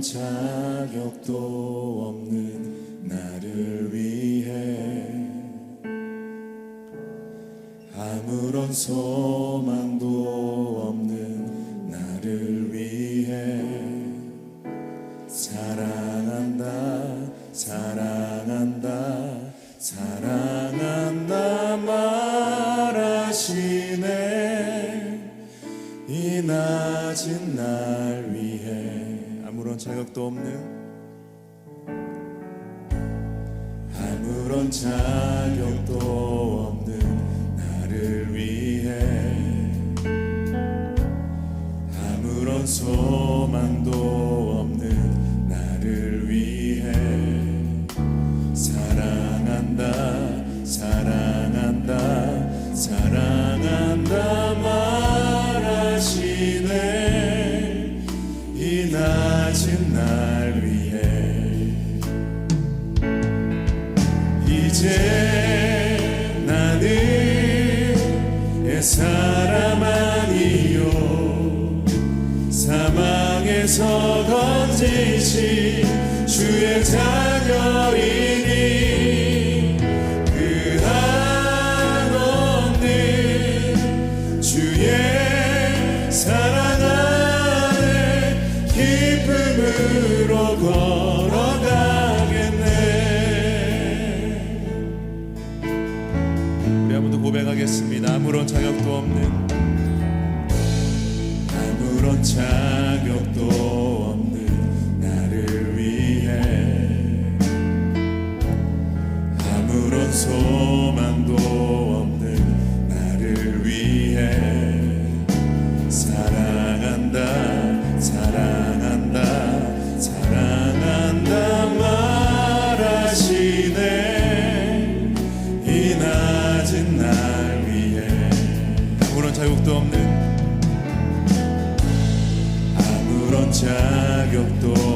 자격도 없는 나를 위해 아무런 소망도 없는 자격도 없는 아무런 자격도 없는 나를 위해 아무런 소망도 사람 아니요. 사망에서 건지신 주의 자 여러분도 고백하겠습니다. 아무런 자격도 없는 아무런 자격도 없는 나를 위해 아무런 소망도 yoktur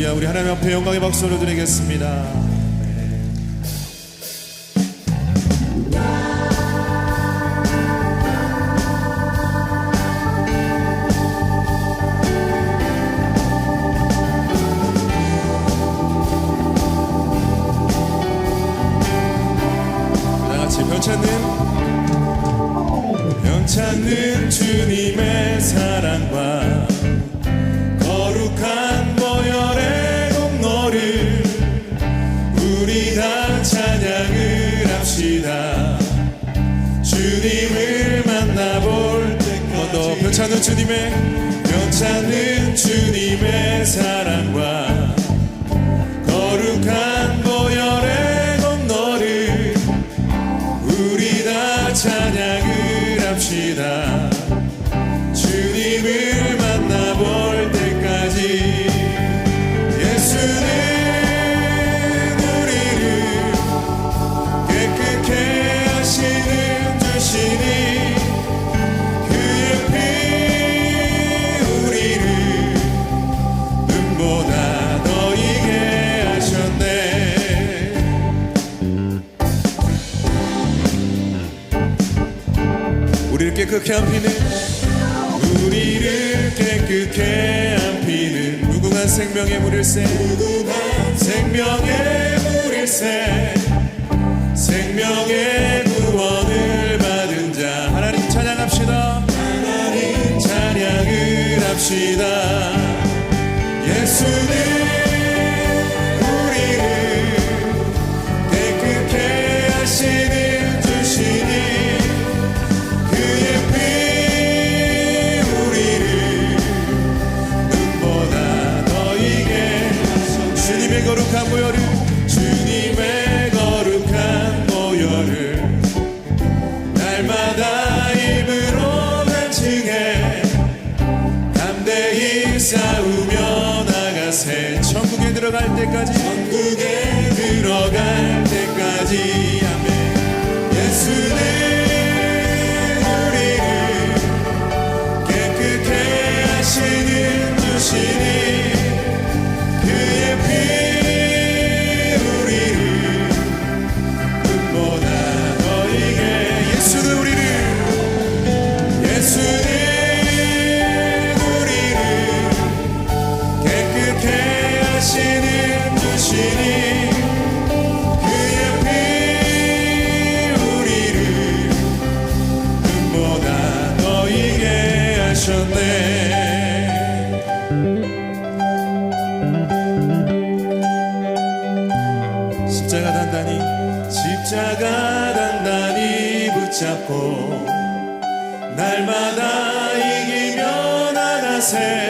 할렐루야. 우리 하나님 앞에 영광의 박수를 드리겠습니다. 변찮은 주님의 변찮은 주님의 사랑 깨끗게 한 피는 우리를 깨끗게 한 피는 무궁한 생명의 무궁한 생명의 물일새 생명의 구원을 받은 자. 하나님 찬양합시다. 하나님 찬양을 합시다. 예수는 하셨네. 십자가 단단히 십자가 단단히 붙잡고 날마다 이기며 나가세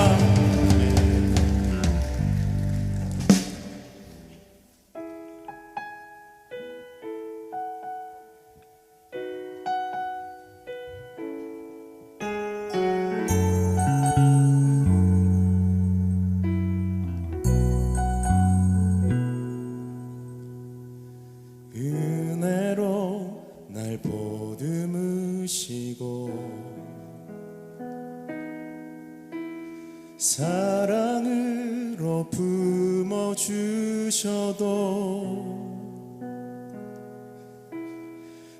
찬 사랑으로 품어 주셔도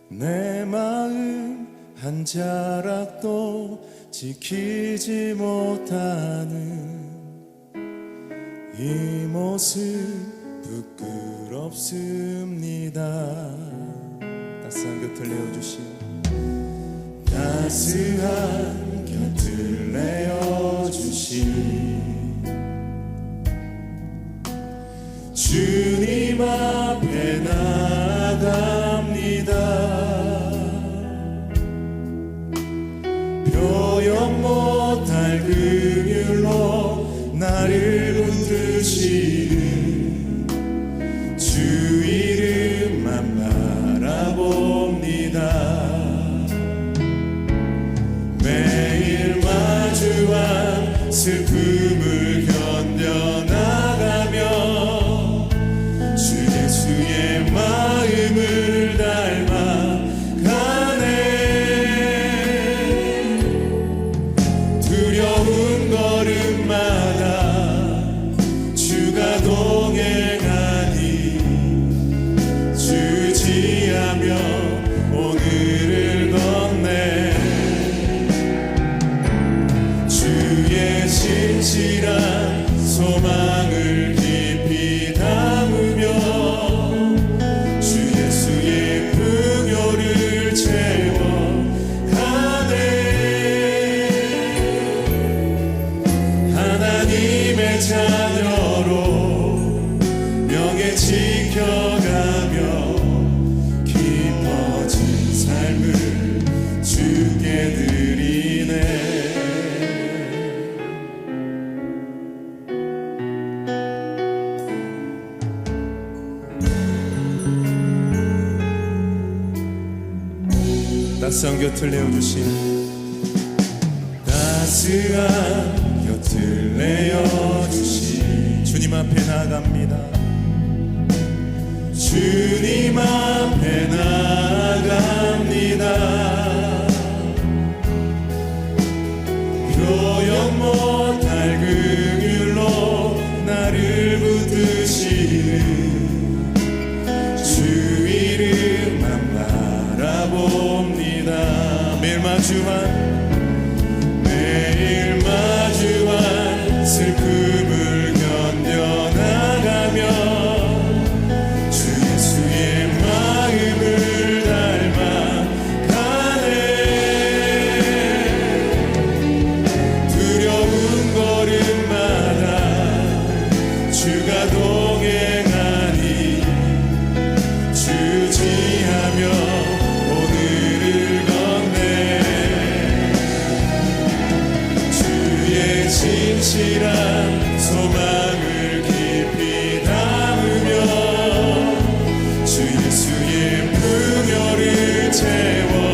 내 마음 한 자락도 지키지 못하는 이 모습 부끄럽습니다. 따스한 곁을 내어주신 따스한 주님 앞에 나갑니다. 표현 못할 금율로 나를 붙드시는 주 이름만 바라봅니다. 매일 마주와 슬픔을 견뎌내 진실한 소망. 항상 곁을 내어주신 따스한 곁을 내어주신 주님 앞에 나갑니다. 주님 앞에 나갑니다. 표현 못할 긍휼로 나를 붙드시 say what